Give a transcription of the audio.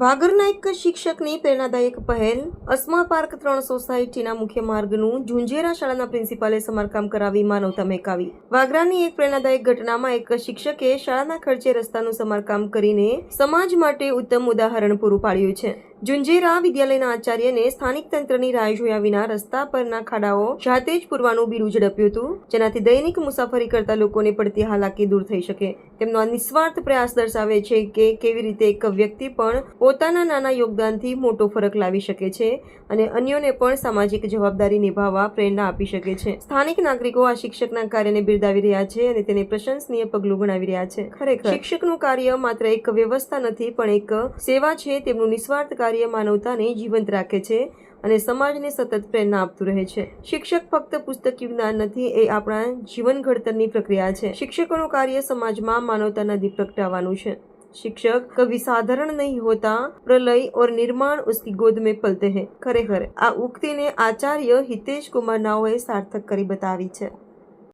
વાગરના એક શિક્ષકની પ્રેરણાદાયક પહેલ, અસ્મા પાર્ક ત્રણ સોસાયટીના મુખ્ય માર્ગનું ઝુંઝેરા શાળાના પ્રિન્સિપાલે સમારકામ કરાવી માનવતા મહેકાવી. વાગરાની એક પ્રેરણાદાયક ઘટનામાં એક શિક્ષકે શાળાના ખર્ચે રસ્તાનું સમારકામ કરીને સમાજ માટે ઉત્તમ ઉદાહરણ પૂરું પાડ્યું છે. ઝુંઝેરા વિદ્યાલયના આચાર્યને સ્થાનિક તંત્રની રાહ જોયા વિના રસ્તા પરના ખાડાઓ જાતે જ પૂરવાનું બીડું ઝડપ્યું હતું, જેનાથી દૈનિક મુસાફરી કરતા લોકોને પડતી હાલાકી દૂર થઈ શકે. તેમનો આ નિસ્વાર્થ પ્રયાસ દર્શાવે છે કે કેવી રીતે એક વ્યક્તિ પણ પોતાના નાના યોગદાનથી મોટો ફરક લાવી શકે છે અને અન્યોને પણ સામાજિક જવાબદારી નિભાવવા પ્રેરણા આપી શકે છે. સ્થાનિક નાગરિકો આ શિક્ષકના કાર્યને બિરદાવી રહ્યા છે અને તેને પ્રશંસનીય પગલું ગણાવી રહ્યા છે. ખરેખર, શિક્ષકનું કાર્ય માત્ર એક વ્યવસ્થા નથી, પણ એક સેવા છે, તેમનું નિસ્વાર્થ કાર્ય કાર્ય માનવતાને જીવંત રાખે છે અને સમાજને સતત પ્રેરણા આપતું રહે છે. શિક્ષક ફક્ત પુસ્તકી જ્ઞાન નથી, એ આપણા જીવન ઘડતરની પ્રક્રિયા છે. શિક્ષકોનું કાર્ય સમાજમાં માનવતાના દીપ પ્રગટાવવાનું છે. શિક્ષક કવિ સાધારણ નહીં હોતા, પ્રલય ઓર નિર્માણ ઉસકી ગોદ મેં પલતે હે. ખરેખર, આ ઉક્તિને આચાર્ય હિતેશ કુમાર નાઓએ સાર્થક કરી બતાવી છે.